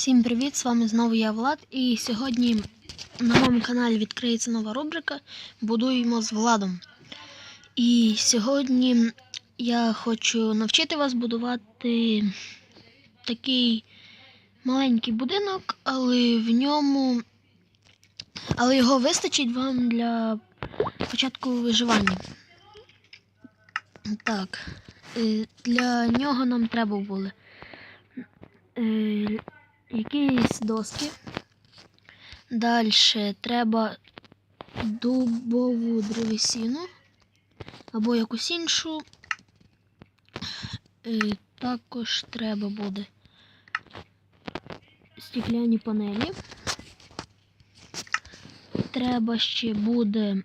Всім привіт! З вами знову я Влад. І сьогодні на моєму каналі відкриється нова рубрика Будуємо з Владом. І сьогодні я хочу навчити вас будувати такий маленький будинок, але в ньому. Але його вистачить вам для початку виживання. Так, е, для нього нам треба були е, якісь доски. Далі треба дубову древесину або якусь іншу. Е, Також треба буде стекляні панелі. Треба ще буде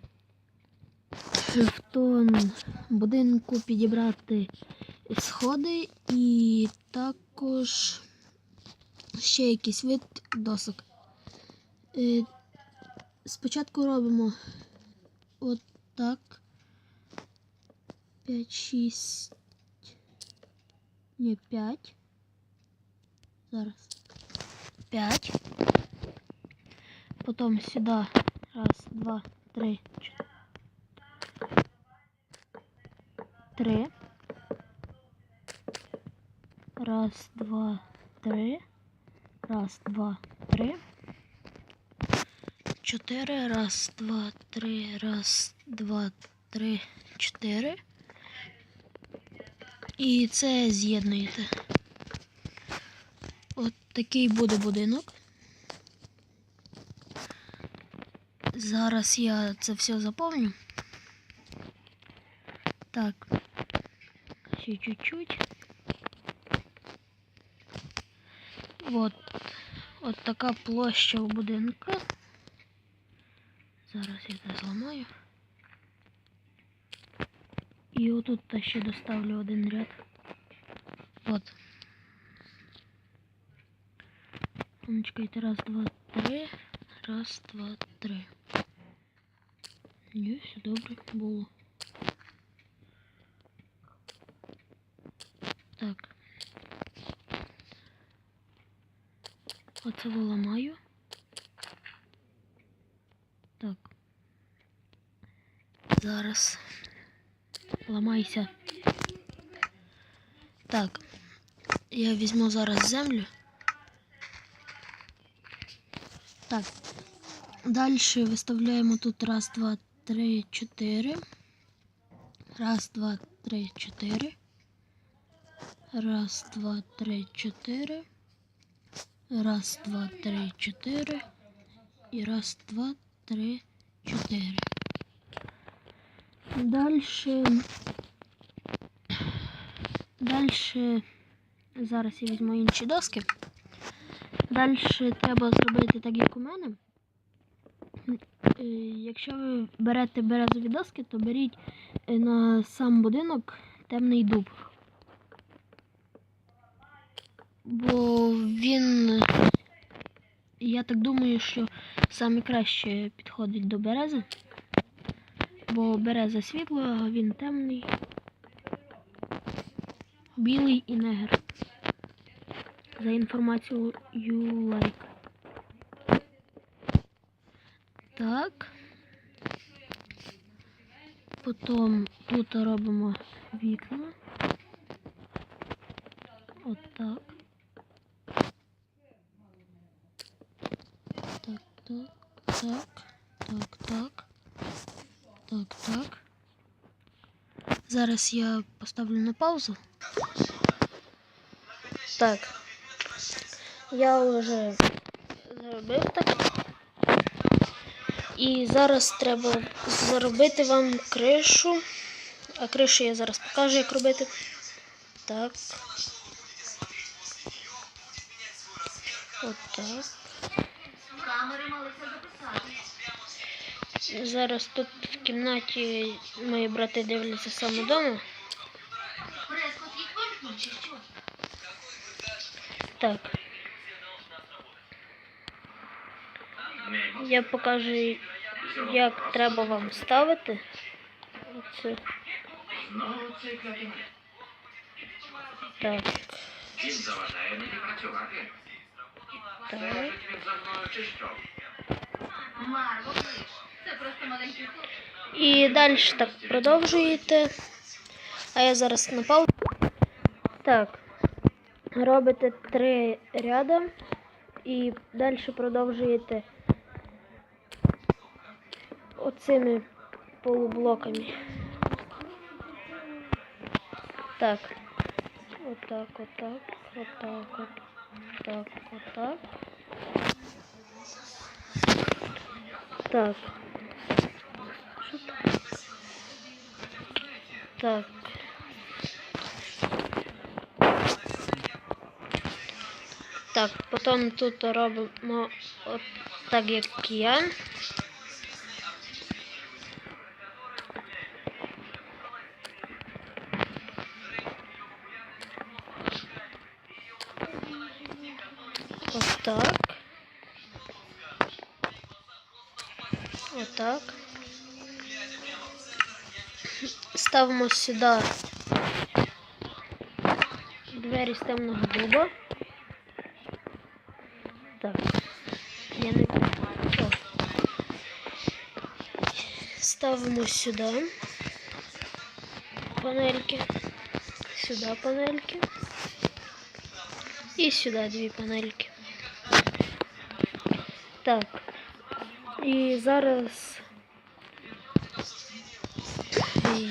в тон будинку підібрати сходи і також ще якийсь вид досок. Е, Спочатку робимо от так. 5, 6. Ні, 5. Зараз. 5. Потім сюди. Раз, два, три, чотири. Три. Раз, два, три. Раз, два, три. Чотири. Раз, два, три. Раз, два, три, чотири. І це з'єднуєте. От такий буде будинок. Зараз я це все заповню. Так. Ще чуть-чуть. Вот. От така площа у будинка. Зараз я це зламаю. І отут та ще доставлю один ряд. От. Ну, Чекайте, раз, два, три. Раз, два, три. Ні, все добре було. Так. Оце виламаю. Так. Зараз. Ламайся. Так. Я візьму зараз землю. Так. Далі виставляємо тут раз, два, три, чотири. Раз, два, три, чотири. Раз, два, три, чотири. Раз, два, три, чотири. І раз, два, три, чотири. Дальше. Дальше. Зараз я візьму інші доски. Дальше треба зробити так, як у мене. Е, Якщо ви берете березові доски, то беріть е, на сам будинок темний дуб. Бо він, я так думаю, що саме краще підходить до берези. Бо береза світла, а він темний, білий і негр. За інформацією лайк. Так. Потім тут робимо вікна. От так. Так, так, так, так, так. Зараз я поставлю на паузу. Так. Я вже зробив так. І зараз треба зробити вам кришу. А кришу я зараз покажу, як робити. Так. От так. Зараз тут в кімнаті мої брати дивляться саме вдома. Так. Я покажу, як треба вам ставити. Оце. Так. Він заважає мені працювати. І далі так продовжуєте. А я зараз на паузу. Так. Робите три ряда і далі продовжуєте оцими полублоками. Так. Отак, отак, отак, от, так, отак. Так. Так. Так, потім тут робимо от так, як я. Отак. Отак. Ставимо сюди двері з темного дуба. Так. Я не О. Ставимо сюди панельки. Сюди панельки. І сюди дві панельки. Так. І зараз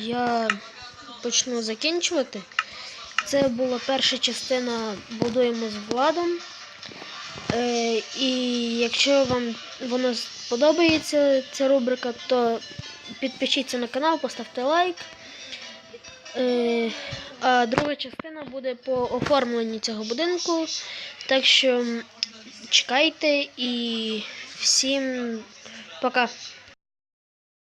я почну закінчувати. Це була перша частина будуємо з владом. Е, і якщо вам воно сподобається, ця рубрика, то підпишіться на канал, поставте лайк. Е, а друга частина буде по оформленню цього будинку. Так що чекайте і всім пока.